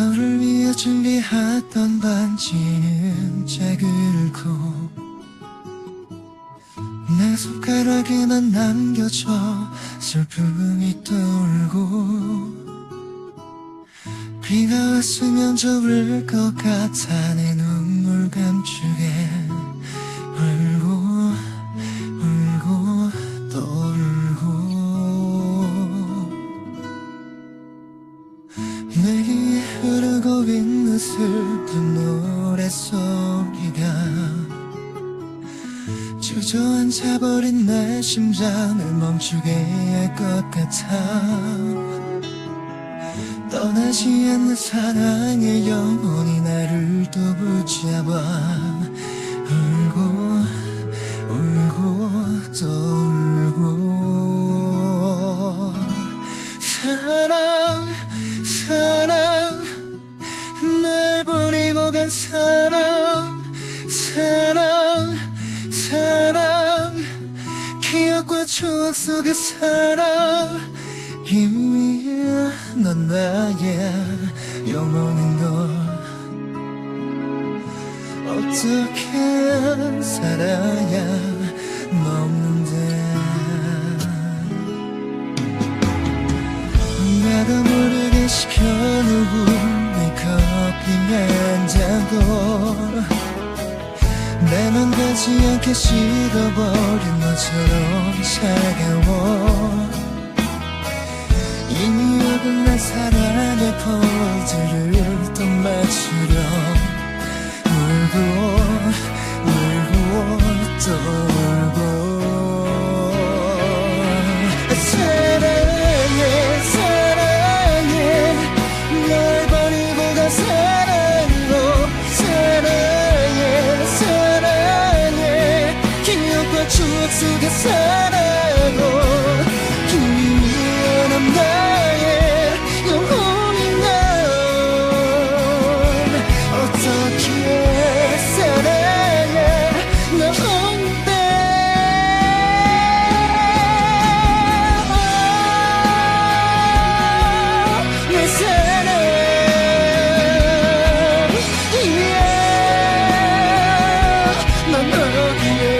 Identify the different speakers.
Speaker 1: 너를 위해 준비했던 반지는 짝을고 내 손가락에만 남겨져 슬픔이 돌고. 비가 왔으면 좋을 것 같아. 내 고 있는 슬픈 노랫소리가 주저앉아버린 내 심장을 멈추게 할 것 같아. 떠나지 않는 사랑의 영혼이 나를 또 붙잡아 간 사랑 사랑 사랑. 기억과 추억 속의 사랑. 이미 넌 나의 영혼인 걸. 어떻게 살아야 넘는데. 나도 모르게 시켜 된다고 내맘 같지 않게 식어버린 너처럼 차가워 이미 어긋 난 사랑의 포즈를 또 맞추려 울고 울고 또 속에 살아도 유일한 나의 영혼이 난 어떻게 살아야 나 혼자 내 사랑 yeah 난 어디에